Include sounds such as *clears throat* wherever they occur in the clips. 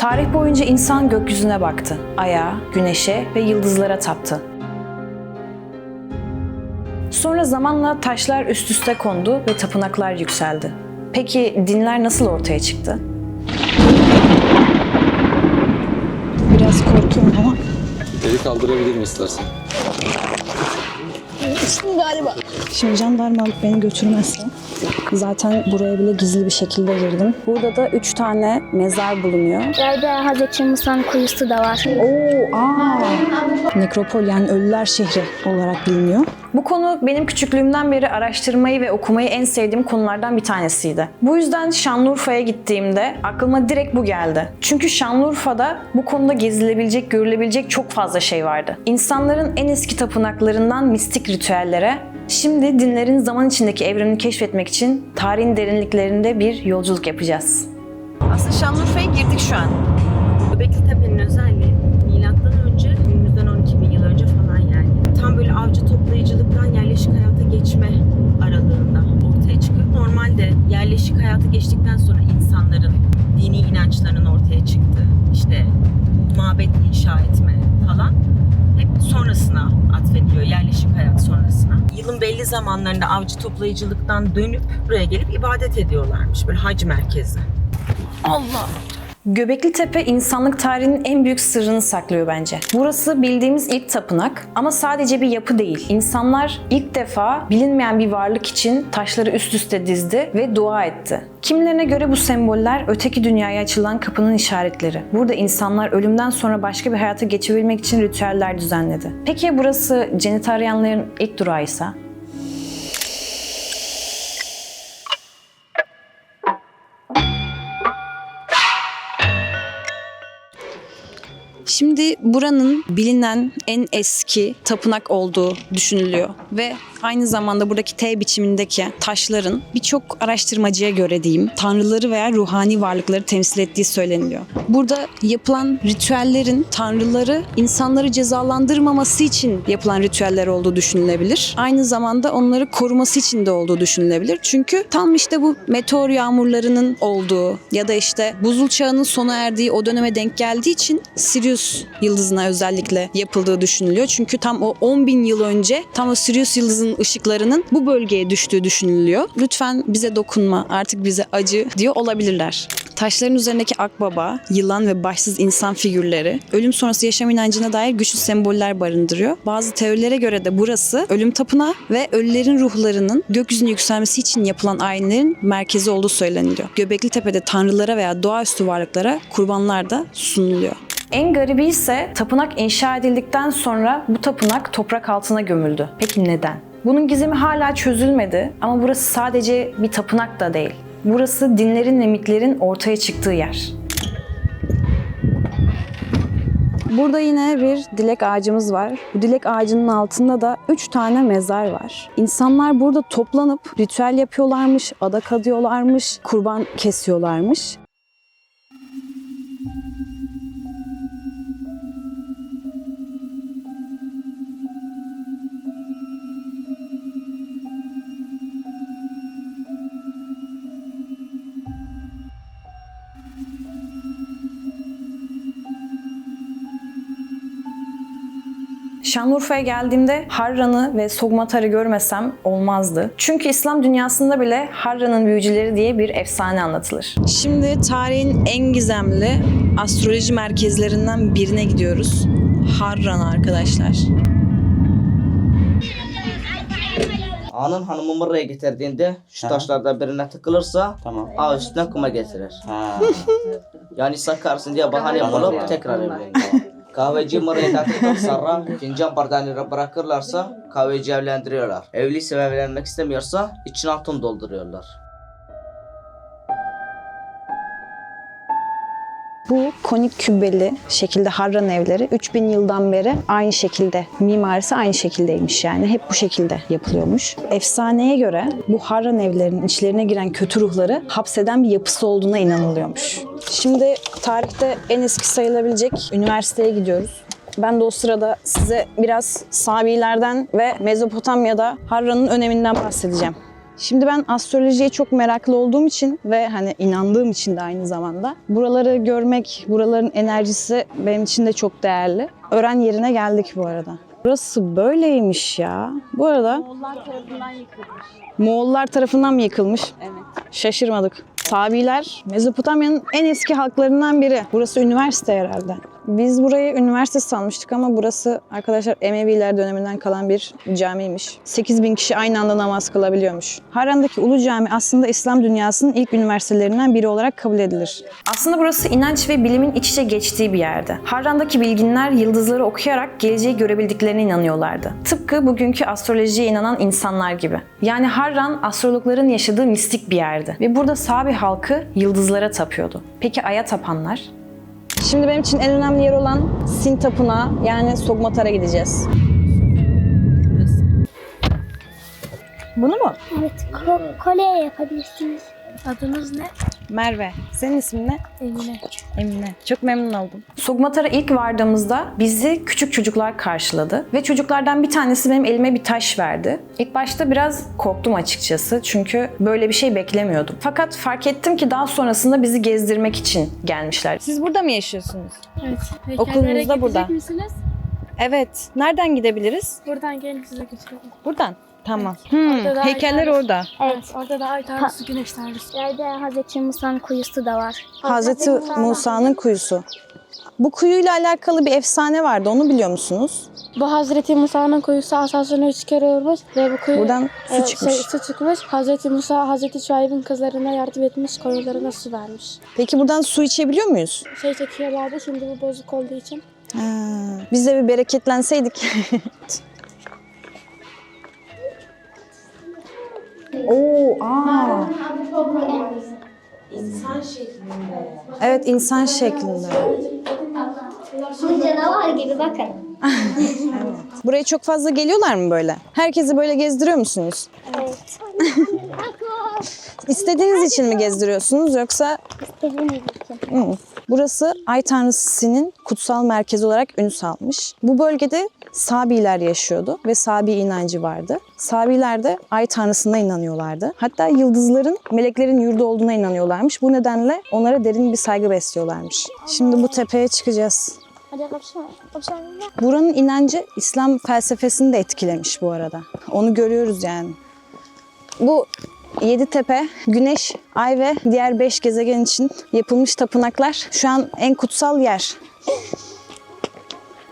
Tarih boyunca insan gökyüzüne baktı. Aya, güneşe ve yıldızlara taptı. Sonra zamanla taşlar üst üste kondu ve tapınaklar yükseldi. Peki dinler nasıl ortaya çıktı? Biraz korkuyorum ama Eli kaldırabilirim istersen. Şimdi jandarma alıp beni götürmezse zaten buraya bile gizli bir şekilde girdim. Burada da üç tane mezar bulunuyor. Yerde Hazreti Musa'nın kuyusu da var. Oo, aa. Nekropol yani ölüler şehri olarak biliniyor. Bu konu benim küçüklüğümden beri araştırmayı ve okumayı en sevdiğim konulardan bir tanesiydi. Bu yüzden Şanlıurfa'ya gittiğimde aklıma direkt bu geldi. Çünkü Şanlıurfa'da bu konuda gezilebilecek, görülebilecek çok fazla şey vardı. İnsanların en eski tapınaklarından mistik ritüellere, şimdi dinlerin zaman içindeki evrenini keşfetmek için tarihin derinliklerinde bir yolculuk yapacağız. Aslında Şanlıurfa'ya girdik şu an. Göbekli Tepe'nin özelliği milattan önce, günümüzden 12 bin yıl önce falan yani. Tam böyle avcı toplayıcılıktan yerleşik hayata geçme aralığında ortaya çıkıyor. Normalde yerleşik hayata geçtikten sonra insanların dini inançlarının ortaya çıktığı, işte mabet inşa etme falan sonrasına atfediliyor, yerleşik hayat sonrasına. Yılın belli zamanlarında avcı toplayıcılıktan dönüp buraya gelip ibadet ediyorlarmış. Böyle hac merkezi. Allah! Göbekli Tepe insanlık tarihinin en büyük sırrını saklıyor bence. Burası bildiğimiz ilk tapınak ama sadece bir yapı değil. İnsanlar ilk defa bilinmeyen bir varlık için taşları üst üste dizdi ve dua etti. Kimilerine göre bu semboller öteki dünyaya açılan kapının işaretleri. Burada insanlar ölümden sonra başka bir hayata geçebilmek için ritüeller düzenledi. Peki ya burası cennet arayanların ilk durağıysa? Buranın bilinen en eski tapınak olduğu düşünülüyor ve aynı zamanda buradaki T biçimindeki taşların birçok araştırmacıya göre diyeyim tanrıları veya ruhani varlıkları temsil ettiği söyleniliyor. Burada yapılan ritüellerin tanrıları insanları cezalandırmaması için yapılan ritüeller olduğu düşünülebilir. Aynı zamanda onları koruması için de olduğu düşünülebilir. Çünkü tam işte bu meteor yağmurlarının olduğu ya da işte buzul çağının sona erdiği o döneme denk geldiği için Sirius yıldızına özellikle yapıldığı düşünülüyor. Çünkü tam o 10 bin yıl önce tam o Sirius yıldızının ışıklarının bu bölgeye düştüğü düşünülüyor. Lütfen bize dokunma artık bize acı diyor olabilirler. Taşların üzerindeki akbaba, yılan ve başsız insan figürleri ölüm sonrası yaşam inancına dair güçlü semboller barındırıyor. Bazı teorilere göre de burası ölüm tapınağı ve ölülerin ruhlarının gökyüzüne yükselmesi için yapılan ayinlerin merkezi olduğu söyleniliyor. Göbekli Tepe'de tanrılara veya doğaüstü varlıklara kurbanlar da sunuluyor. En garibi ise tapınak inşa edildikten sonra bu tapınak toprak altına gömüldü. Peki neden? Bunun gizemi hala çözülmedi ama burası sadece bir tapınak da değil. Burası dinlerin ve mitlerin ortaya çıktığı yer. Burada yine bir dilek ağacımız var. Bu dilek ağacının altında da 3 tane mezar var. İnsanlar burada toplanıp ritüel yapıyorlarmış, adak adıyorlarmış, kurban kesiyorlarmış. Şanlıurfa'ya geldiğimde Harran'ı ve Sogmatar'ı görmesem olmazdı. Çünkü İslam dünyasında bile Harran'ın büyücüleri diye bir efsane anlatılır. Şimdi tarihin en gizemli astroloji merkezlerinden birine gidiyoruz. Harran arkadaşlar. Ağanın hanımı buraya getirdiğinde şu taşlardan birine tıkılırsa Tamam. ağa üstüne kuma getirir. Ha. Yani sakarsın diye bahane bulup tekrar evleniyor. Kahveci mırayı taktıktan sonra fincan bardağını bırakırlarsa kahveci evlendiriyorlar. Evliyse ve evlenmek istemiyorsa içine altın dolduruyorlar. Bu konik kübbeli şekilde Harran evleri 3000 yıldan beri aynı şekilde, mimarisi aynı şekildeymiş yani. Hep bu şekilde yapılıyormuş. Efsaneye göre bu Harran evlerinin içlerine giren kötü ruhları hapseden bir yapısı olduğuna inanılıyormuş. Şimdi tarihte en eski sayılabilecek üniversiteye gidiyoruz. Ben de o sırada size biraz Sabilerden ve Mezopotamya'da Harran'ın öneminden bahsedeceğim. Şimdi ben astrolojiye çok meraklı olduğum için ve hani inandığım için de aynı zamanda buraları görmek, buraların enerjisi benim için de çok değerli. Öğren yerine geldik bu arada. Burası böyleymiş ya. Bu arada Moğollar tarafından yıkılmış. Moğollar tarafından mı yıkılmış? Evet. Şaşırmadık. Sabiler Mezopotamya'nın en eski halklarından biri. Burası üniversite herhalde. Biz burayı üniversite sanmıştık ama burası arkadaşlar Emeviler döneminden kalan bir camiymiş. 8 bin kişi aynı anda namaz kılabiliyormuş. Harran'daki Ulu Cami aslında İslam dünyasının ilk üniversitelerinden biri olarak kabul edilir. Aslında burası inanç ve bilimin iç içe geçtiği bir yerde. Harran'daki bilginler yıldızları okuyarak geleceği görebildiklerine inanıyorlardı. Tıpkı bugünkü astrolojiye inanan insanlar gibi. Yani Harran astrologların yaşadığı mistik bir yerdi. Ve burada Sabi halkı yıldızlara tapıyordu. Peki Ay'a tapanlar? Şimdi benim için en önemli yer olan Sin Tapınağı yani Sogmatar'a gideceğiz. Bunu mu? Evet, ko- kolye yapabilirsiniz. Adınız ne? Merve. Senin ismin ne? Emine. Emine. Çok memnun oldum. Sogmatar'a ilk vardığımızda bizi küçük çocuklar karşıladı ve çocuklardan bir tanesi benim elime bir taş verdi. İlk başta biraz korktum açıkçası çünkü böyle bir şey beklemiyordum. Fakat fark ettim ki daha sonrasında bizi gezdirmek için gelmişler. Siz burada mı yaşıyorsunuz? Evet. Okulunuz da burada. misiniz? Evet. Nereden gidebiliriz? Buradan gelin size götürelim. Buradan. Tamam. Hmm, Orada da heykeller aylar- orada. Evet. Orada da ay tanrısı, güneş tanrısı. İleride Hazreti Musa'nın kuyusu da var. Hazreti Musa'nın kuyusu. Bu kuyuyla alakalı bir efsane vardı. Onu biliyor musunuz? Bu Hazreti Musa'nın kuyusu asasını üç kere vurmuş ve bu kuyu Buradan su Evet, çıkmış. Su, su çıkmış. Hazreti Musa Hazreti Şuayb'in kızlarına yardım etmiş, koyunlarına su vermiş. Peki buradan su içebiliyor muyuz? Şey çekiyorlardı şimdi bu bozuk olduğu için. Ha, biz de bir bereketlenseydik. *laughs* Oo, aa. İnsan şeklinde. Evet, insan şeklinde. Bu canavar gibi bakın. Buraya çok fazla geliyorlar mı böyle? Herkesi böyle gezdiriyor musunuz? Evet. *laughs* İstediğiniz için mi gezdiriyorsunuz yoksa İstediğiniz için. Burası Ay Tanrısı Sin'in kutsal merkezi olarak ün salmış. Bu bölgede Sabiler yaşıyordu ve Sabi inancı vardı. Sabiler de Ay Tanrısı'na inanıyorlardı. Hatta yıldızların meleklerin yurdu olduğuna inanıyorlarmış. Bu nedenle onlara derin bir saygı besliyorlarmış. Şimdi bu tepeye çıkacağız. Buranın inancı İslam felsefesini de etkilemiş bu arada. Onu görüyoruz yani. Bu yedi tepe, güneş, ay ve diğer beş gezegen için yapılmış tapınaklar şu an en kutsal yer.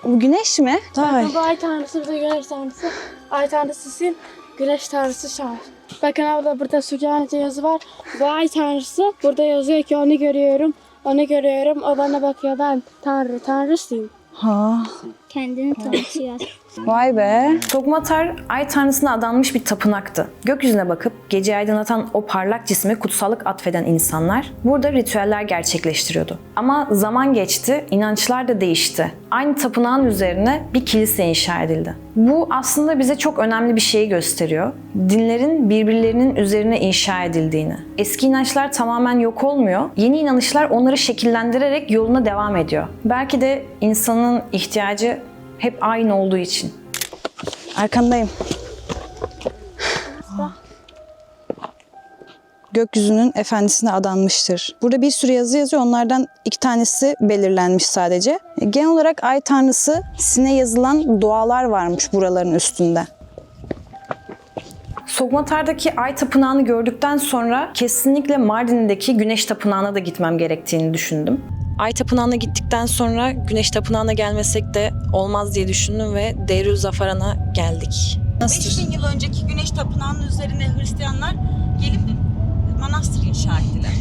Bu güneş mi? Ay. Bu ay tanrısı, bu da güneş tanrısı. Ay tanrısı Sin, güneş tanrısı Şah. Bakın abla burada Sübhane'de yazı var. Bu ay tanrısı burada yazıyor ki onu görüyorum. Onu görüyorum. O bana bakıyor ben tanrı, tanrısıyım. Ha. Kendini tanıtıyor. Vay be. Sogmatar, ay tanrısına adanmış bir tapınaktı. Gökyüzüne bakıp geceyi aydınlatan o parlak cisme kutsallık atfeden insanlar burada ritüeller gerçekleştiriyordu. Ama zaman geçti, inançlar da değişti. Aynı tapınağın üzerine bir kilise inşa edildi. Bu aslında bize çok önemli bir şeyi gösteriyor. Dinlerin birbirlerinin üzerine inşa edildiğini. Eski inançlar tamamen yok olmuyor. Yeni inanışlar onları şekillendirerek yoluna devam ediyor. Belki de insanın ihtiyacı hep aynı olduğu için. Arkandayım. Gökyüzünün efendisine adanmıştır. Burada bir sürü yazı yazıyor. Onlardan iki tanesi belirlenmiş sadece. Genel olarak ay tanrısı sine yazılan dualar varmış buraların üstünde. Sogmatar'daki Ay Tapınağı'nı gördükten sonra kesinlikle Mardin'deki Güneş Tapınağı'na da gitmem gerektiğini düşündüm. Ay Tapınağı'na gittikten sonra Güneş Tapınağı'na gelmesek de olmaz diye düşündüm ve Deirül Zafaran'a geldik. 5000 yıl önceki güneş tapınağının üzerine Hristiyanlar gelip *laughs* manastır inşa ettiler.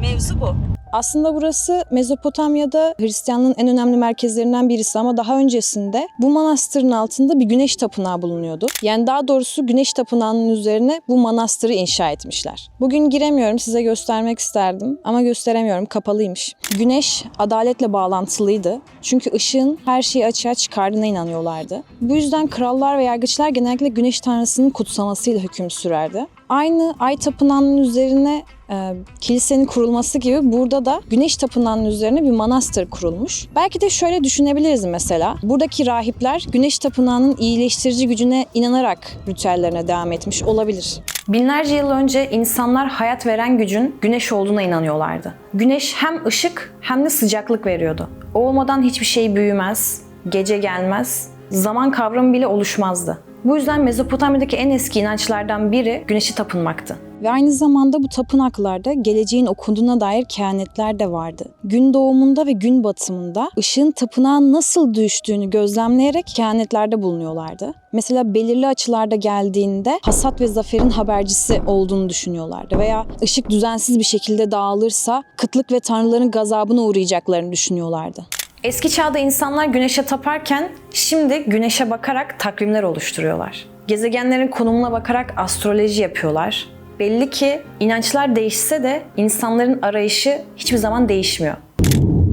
Mevzu bu. Aslında burası Mezopotamya'da Hristiyanlığın en önemli merkezlerinden birisi ama daha öncesinde bu manastırın altında bir güneş tapınağı bulunuyordu. Yani daha doğrusu güneş tapınağının üzerine bu manastırı inşa etmişler. Bugün giremiyorum size göstermek isterdim ama gösteremiyorum kapalıymış. Güneş adaletle bağlantılıydı. Çünkü ışığın her şeyi açığa çıkardığına inanıyorlardı. Bu yüzden krallar ve yargıçlar genellikle güneş tanrısının kutsamasıyla hüküm sürerdi. Aynı Ay Tapınağı'nın üzerine e, kilisenin kurulması gibi burada da Güneş Tapınağı'nın üzerine bir manastır kurulmuş. Belki de şöyle düşünebiliriz mesela. Buradaki rahipler Güneş Tapınağı'nın iyileştirici gücüne inanarak ritüellerine devam etmiş olabilir. Binlerce yıl önce insanlar hayat veren gücün güneş olduğuna inanıyorlardı. Güneş hem ışık hem de sıcaklık veriyordu. O olmadan hiçbir şey büyümez, gece gelmez, zaman kavramı bile oluşmazdı. Bu yüzden Mezopotamya'daki en eski inançlardan biri güneşi tapınmaktı. Ve aynı zamanda bu tapınaklarda geleceğin okunduğuna dair kehanetler de vardı. Gün doğumunda ve gün batımında ışığın tapınağa nasıl düştüğünü gözlemleyerek kehanetlerde bulunuyorlardı. Mesela belirli açılarda geldiğinde hasat ve zaferin habercisi olduğunu düşünüyorlardı. Veya ışık düzensiz bir şekilde dağılırsa kıtlık ve tanrıların gazabına uğrayacaklarını düşünüyorlardı. Eski çağda insanlar güneşe taparken şimdi güneşe bakarak takvimler oluşturuyorlar. Gezegenlerin konumuna bakarak astroloji yapıyorlar. Belli ki inançlar değişse de insanların arayışı hiçbir zaman değişmiyor.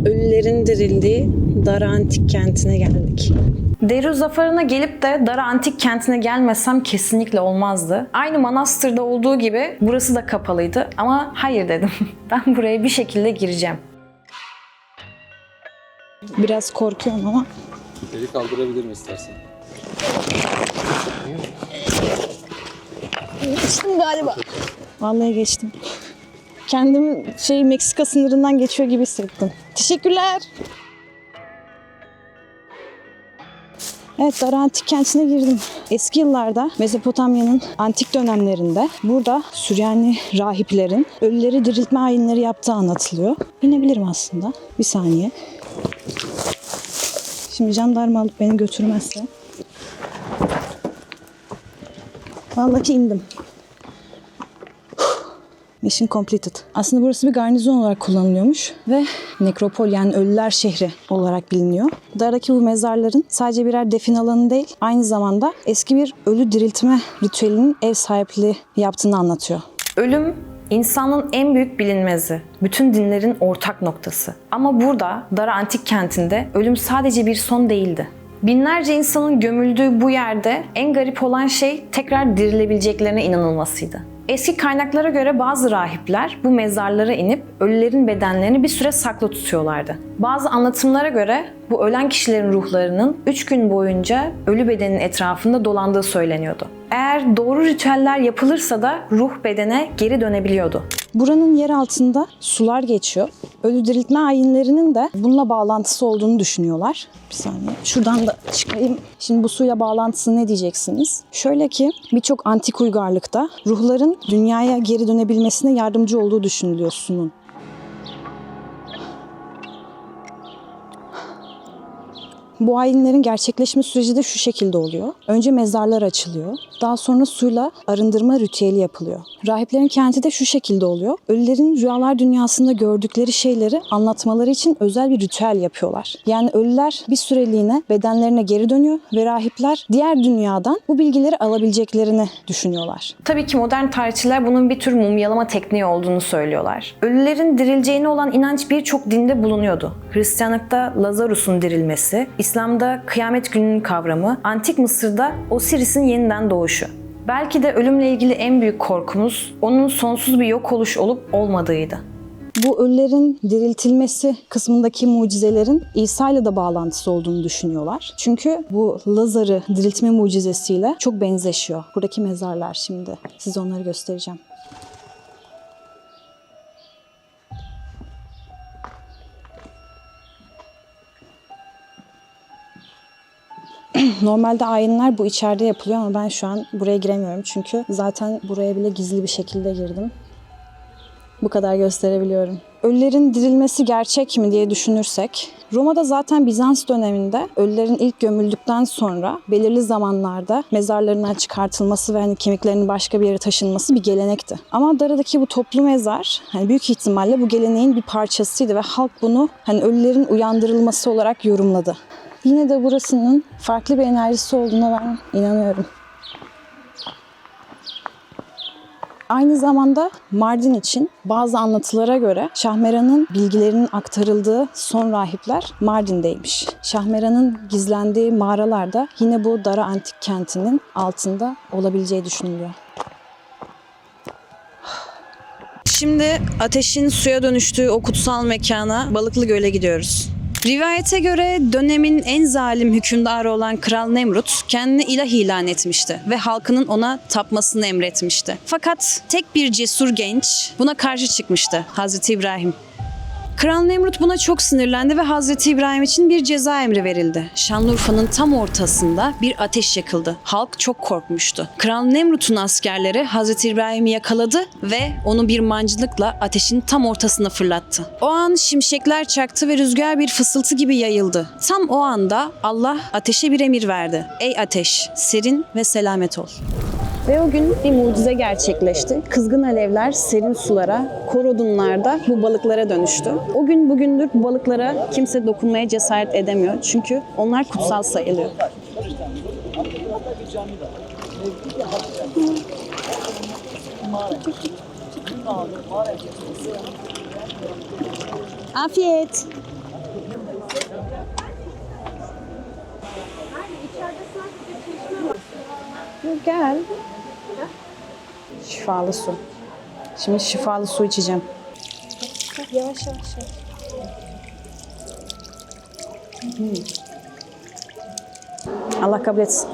Ölülerin dirildiği Dara Antik Kenti'ne geldik. Deru Zafarı'na gelip de Dara Antik Kenti'ne gelmesem kesinlikle olmazdı. Aynı Manastır'da olduğu gibi burası da kapalıydı ama hayır dedim. *laughs* Ben buraya bir şekilde gireceğim. Biraz korkuyorum ama Eli kaldırabilirim istersen. geçtim galiba. Vallahi geçtim. Kendimi şey Meksika sınırından geçiyor gibi hissettim. Teşekkürler. Evet, Dara Antik Kenti'ne girdim. Eski yıllarda Mezopotamya'nın antik dönemlerinde burada Süryani rahiplerin ölüleri diriltme ayinleri yaptığı anlatılıyor. İnebilirim aslında. Bir saniye. Şimdi jandarma alıp beni götürmezse. Vallahi indim. Mission completed. Aslında burası bir garnizon olarak kullanılıyormuş ve nekropol yani ölüler şehri olarak biliniyor. Dara'daki bu mezarların sadece birer defin alanı değil, aynı zamanda eski bir ölü diriltme ritüelinin ev sahipliği yaptığını anlatıyor. Ölüm insanın en büyük bilinmezi, bütün dinlerin ortak noktası. Ama burada Dara Antik Kenti'nde ölüm sadece bir son değildi. Binlerce insanın gömüldüğü bu yerde en garip olan şey tekrar dirilebileceklerine inanılmasıydı. Eski kaynaklara göre bazı rahipler bu mezarlara inip ölülerin bedenlerini bir süre saklı tutuyorlardı. Bazı anlatımlara göre bu ölen kişilerin ruhlarının 3 gün boyunca ölü bedenin etrafında dolandığı söyleniyordu. Eğer doğru ritüeller yapılırsa da ruh bedene geri dönebiliyordu. Buranın yer altında sular geçiyor. Ölü diriltme ayinlerinin de bununla bağlantısı olduğunu düşünüyorlar. Bir saniye. Şuradan da çıkayım. Şimdi bu suyla bağlantısı ne diyeceksiniz? Şöyle ki birçok antik uygarlıkta ruhların dünyaya geri dönebilmesine yardımcı olduğu düşünülüyor sunun. Bu ayinlerin gerçekleşme süreci de şu şekilde oluyor. Önce mezarlar açılıyor. Daha sonra suyla arındırma ritüeli yapılıyor. Rahiplerin kenti de şu şekilde oluyor. Ölülerin rüyalar dünyasında gördükleri şeyleri anlatmaları için özel bir ritüel yapıyorlar. Yani ölüler bir süreliğine bedenlerine geri dönüyor ve rahipler diğer dünyadan bu bilgileri alabileceklerini düşünüyorlar. Tabii ki modern tarihçiler bunun bir tür mumyalama tekniği olduğunu söylüyorlar. Ölülerin dirileceğine olan inanç birçok dinde bulunuyordu. Hristiyanlıkta Lazarus'un dirilmesi, İslam'da kıyamet gününün kavramı, Antik Mısır'da Osiris'in yeniden doğuşu. Belki de ölümle ilgili en büyük korkumuz onun sonsuz bir yok oluş olup olmadığıydı. Bu ölülerin diriltilmesi kısmındaki mucizelerin İsa ile de bağlantısı olduğunu düşünüyorlar. Çünkü bu Lazar'ı diriltme mucizesiyle çok benzeşiyor. Buradaki mezarlar şimdi. Size onları göstereceğim. *clears throat* Normalde ayinler bu içeride yapılıyor ama ben şu an buraya giremiyorum. Çünkü zaten buraya bile gizli bir şekilde girdim. Bu kadar gösterebiliyorum. Ölülerin dirilmesi gerçek mi diye düşünürsek, Roma'da zaten Bizans döneminde ölülerin ilk gömüldükten sonra belirli zamanlarda mezarlarından çıkartılması ve hani kemiklerinin başka bir yere taşınması bir gelenekti. Ama Dara'daki bu toplu mezar hani büyük ihtimalle bu geleneğin bir parçasıydı ve halk bunu hani ölülerin uyandırılması olarak yorumladı. Yine de burasının farklı bir enerjisi olduğuna ben inanıyorum. Aynı zamanda Mardin için bazı anlatılara göre Şahmeran'ın bilgilerinin aktarıldığı son rahipler Mardin'deymiş. Şahmeran'ın gizlendiği mağaralarda yine bu Dara Antik Kenti'nin altında olabileceği düşünülüyor. Şimdi ateşin suya dönüştüğü o kutsal mekana Balıklı Göl'e gidiyoruz. Rivayete göre dönemin en zalim hükümdarı olan Kral Nemrut kendini ilah ilan etmişti ve halkının ona tapmasını emretmişti. Fakat tek bir cesur genç buna karşı çıkmıştı Hazreti İbrahim. Kral Nemrut buna çok sinirlendi ve Hazreti İbrahim için bir ceza emri verildi. Şanlıurfa'nın tam ortasında bir ateş yakıldı. Halk çok korkmuştu. Kral Nemrut'un askerleri Hazreti İbrahim'i yakaladı ve onu bir mancınıkla ateşin tam ortasına fırlattı. O an şimşekler çaktı ve rüzgar bir fısıltı gibi yayıldı. Tam o anda Allah ateşe bir emir verdi. Ey ateş, serin ve selamet ol. Ve o gün bir mucize gerçekleşti. Kızgın alevler serin sulara, kor odunlarda bu balıklara dönüştü. O gün bugündür bu balıklara kimse dokunmaya cesaret edemiyor. Çünkü onlar kutsal sayılıyor. Afiyet. Gel. Şifalı su. Şimdi şifalı su içeceğim. Yavaş yavaş. yavaş. Allah kabul etsin.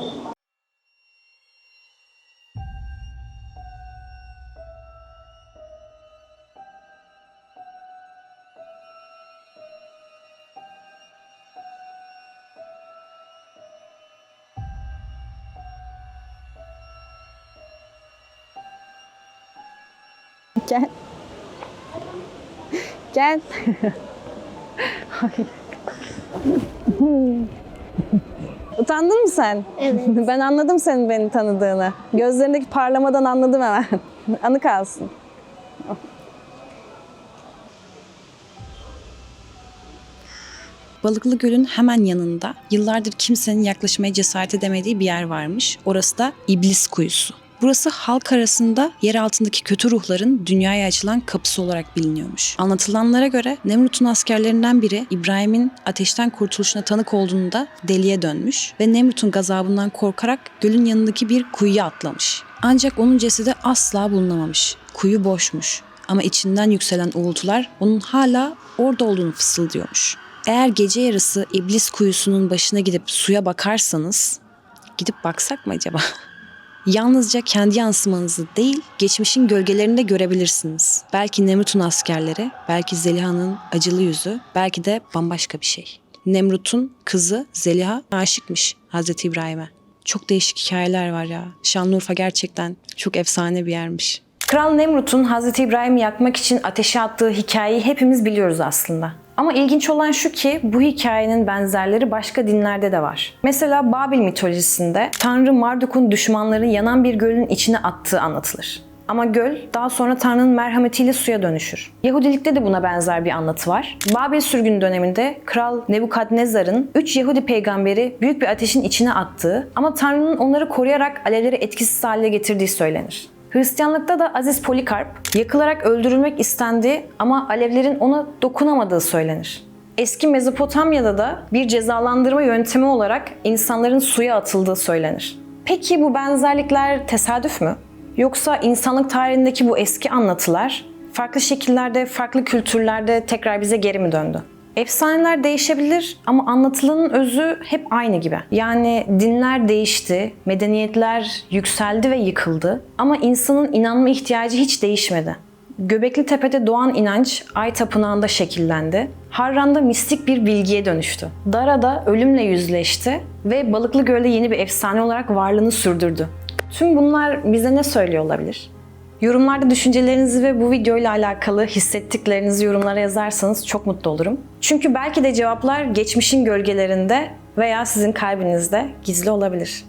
Gel. Gel. Utandın mı sen? Evet. Ben anladım senin beni tanıdığını. Gözlerindeki parlamadan anladım hemen. Anı kalsın. Balıklı Göl'ün hemen yanında yıllardır kimsenin yaklaşmaya cesaret edemediği bir yer varmış. Orası da İblis Kuyusu. Burası halk arasında yer altındaki kötü ruhların dünyaya açılan kapısı olarak biliniyormuş. Anlatılanlara göre Nemrut'un askerlerinden biri İbrahim'in ateşten kurtuluşuna tanık olduğunda deliye dönmüş ve Nemrut'un gazabından korkarak gölün yanındaki bir kuyuya atlamış. Ancak onun cesedi asla bulunamamış. Kuyu boşmuş ama içinden yükselen uğultular onun hala orada olduğunu fısıldıyormuş. Eğer gece yarısı iblis kuyusunun başına gidip suya bakarsanız, gidip baksak mı acaba? *laughs* Yalnızca kendi yansımanızı değil, geçmişin gölgelerini de görebilirsiniz. Belki Nemrut'un askerleri, belki Zeliha'nın acılı yüzü, belki de bambaşka bir şey. Nemrut'un kızı Zeliha aşıkmış Hazreti İbrahim'e. Çok değişik hikayeler var ya. Şanlıurfa gerçekten çok efsane bir yermiş. Kral Nemrut'un Hazreti İbrahim'i yakmak için ateşe attığı hikayeyi hepimiz biliyoruz aslında. Ama ilginç olan şu ki bu hikayenin benzerleri başka dinlerde de var. Mesela Babil mitolojisinde Tanrı Marduk'un düşmanları yanan bir gölün içine attığı anlatılır. Ama göl daha sonra Tanrı'nın merhametiyle suya dönüşür. Yahudilikte de buna benzer bir anlatı var. Babil sürgün döneminde Kral Nebukadnezar'ın 3 Yahudi peygamberi büyük bir ateşin içine attığı ama Tanrı'nın onları koruyarak alevleri etkisiz hale getirdiği söylenir. Hristiyanlıkta da Aziz Polikarp yakılarak öldürülmek istendi ama alevlerin ona dokunamadığı söylenir. Eski Mezopotamya'da da bir cezalandırma yöntemi olarak insanların suya atıldığı söylenir. Peki bu benzerlikler tesadüf mü? Yoksa insanlık tarihindeki bu eski anlatılar farklı şekillerde, farklı kültürlerde tekrar bize geri mi döndü? Efsaneler değişebilir ama anlatılanın özü hep aynı gibi. Yani dinler değişti, medeniyetler yükseldi ve yıkıldı ama insanın inanma ihtiyacı hiç değişmedi. Göbekli Tepe'de doğan inanç Ay Tapınağı'nda şekillendi. Harran'da mistik bir bilgiye dönüştü. Dara'da ölümle yüzleşti ve Balıklı Göl'de yeni bir efsane olarak varlığını sürdürdü. Tüm bunlar bize ne söylüyor olabilir? Yorumlarda düşüncelerinizi ve bu videoyla alakalı hissettiklerinizi yorumlara yazarsanız çok mutlu olurum. Çünkü belki de cevaplar geçmişin gölgelerinde veya sizin kalbinizde gizli olabilir.